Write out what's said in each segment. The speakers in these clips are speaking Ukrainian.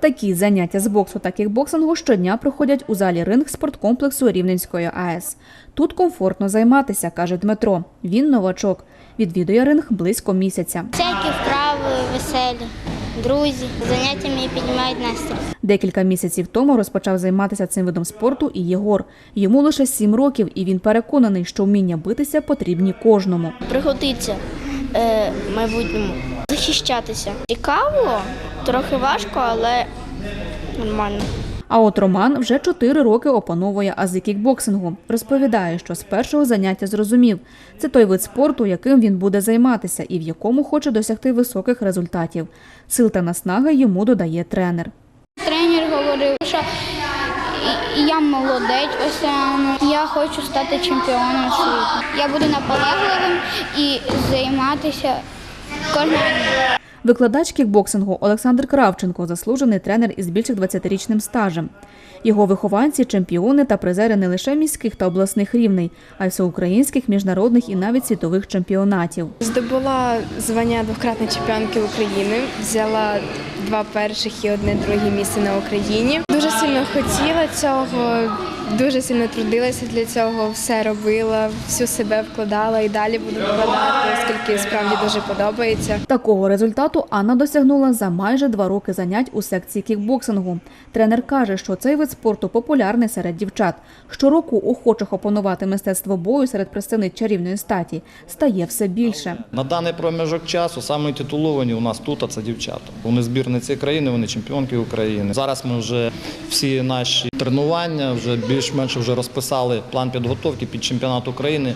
Такі заняття з боксу та кікбоксингу щодня проходять у залі ринг спорткомплексу Рівненської АЕС. Тут комфортно займатися, каже Дмитро. Він новачок. Відвідує ринг близько місяця. Всякі вправи веселі, друзі. Заняття мені піднімають настрій. Декілька місяців тому розпочав займатися цим видом спорту і Єгор. Йому лише сім років, і він переконаний, що вміння битися потрібні кожному. Пригодиться е, майбутньому. Захищатися. Цікаво, трохи важко, але нормально. А от Роман вже чотири роки опановує ази кікбоксингу. Розповідає, що з першого заняття зрозумів, це той вид спорту, яким він буде займатися, і в якому хоче досягти високих результатів. Сил та наснаги йому додає тренер. Тренер говорив, що я молодець, ось я хочу стати чемпіоном світу. Я буду наполегливим і займатися кожного дня. Викладач кікбоксингу Олександр Кравченко заслужений тренер із більше 20-річним стажем. Його вихованці чемпіони та призери не лише міських та обласних рівней, а й всеукраїнських, міжнародних і навіть світових чемпіонатів. Здобула звання двократної чемпіонки України, взяла два перших і одне друге місце на Україні. Дуже сильно хотіла цього, дуже сильно трудилася для цього, все робила, всю себе вкладала і далі буду вкладати, оскільки справді дуже подобається. Такого результату Анна досягнула за майже два роки занять у секції кікбоксингу. Тренер каже, що цей вид спорту популярний серед дівчат. Щороку охочих опанувати мистецтво бою серед представниць чарівної статі стає все більше. На даний проміжок часу саме титуловані у нас тут, а це дівчата. Вони збірниці країни, вони чемпіонки України. Зараз ми вже всі наші тренування вже більш-менш вже розписали план підготовки під чемпіонат України,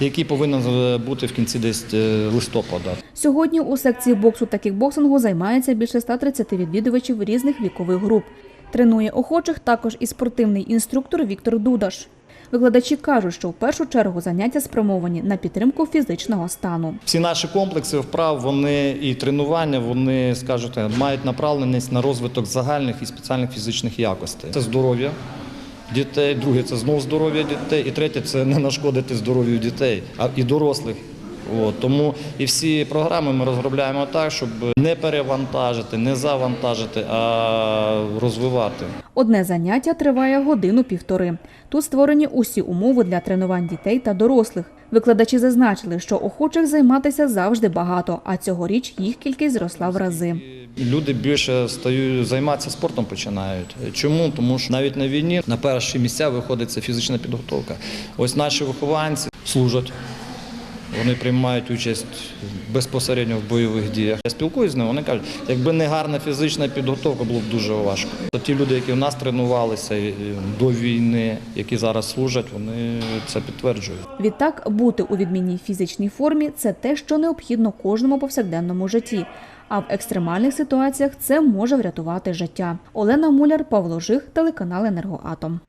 який повинен е, бути в кінці десь е, листопада. Сьогодні у секції боксу та кікбоксингу займається більше 130 відвідувачів різних вікових груп. Тренує охочих також і спортивний інструктор Віктор Дудаш. Викладачі кажуть, що в першу чергу заняття спрямовані на підтримку фізичного стану. Всі наші комплекси вправ, вони і тренування, вони скажуть, мають направленість на розвиток загальних і спеціальних фізичних якостей. Це здоров'я дітей, друге це знов здоров'я дітей, і третє це не нашкодити здоров'ю дітей, а і дорослих. От, тому і всі програми ми розробляємо так, щоб не перевантажити, не завантажити, а розвивати. Одне заняття триває годину-півтори. Тут створені усі умови для тренувань дітей та дорослих. Викладачі зазначили, що охочих займатися завжди багато, а цьогоріч їх кількість зросла в рази. Люди більше стають займатися спортом починають. Чому? Тому що навіть на війні на перші місця виходить це фізична підготовка. Ось наші вихованці служать. Вони приймають участь безпосередньо в бойових діях. Я спілкуюся з ними, вони кажуть, якби не гарна фізична підготовка, було б дуже важко. Ті люди, які в нас тренувалися до війни, які зараз служать, вони це підтверджують. Відтак, бути у відмінній фізичній формі це те, що необхідно кожному повсякденному житті. А в екстремальних ситуаціях це може врятувати життя. Олена Муляр, Павло Жих, телеканал Енергоатом.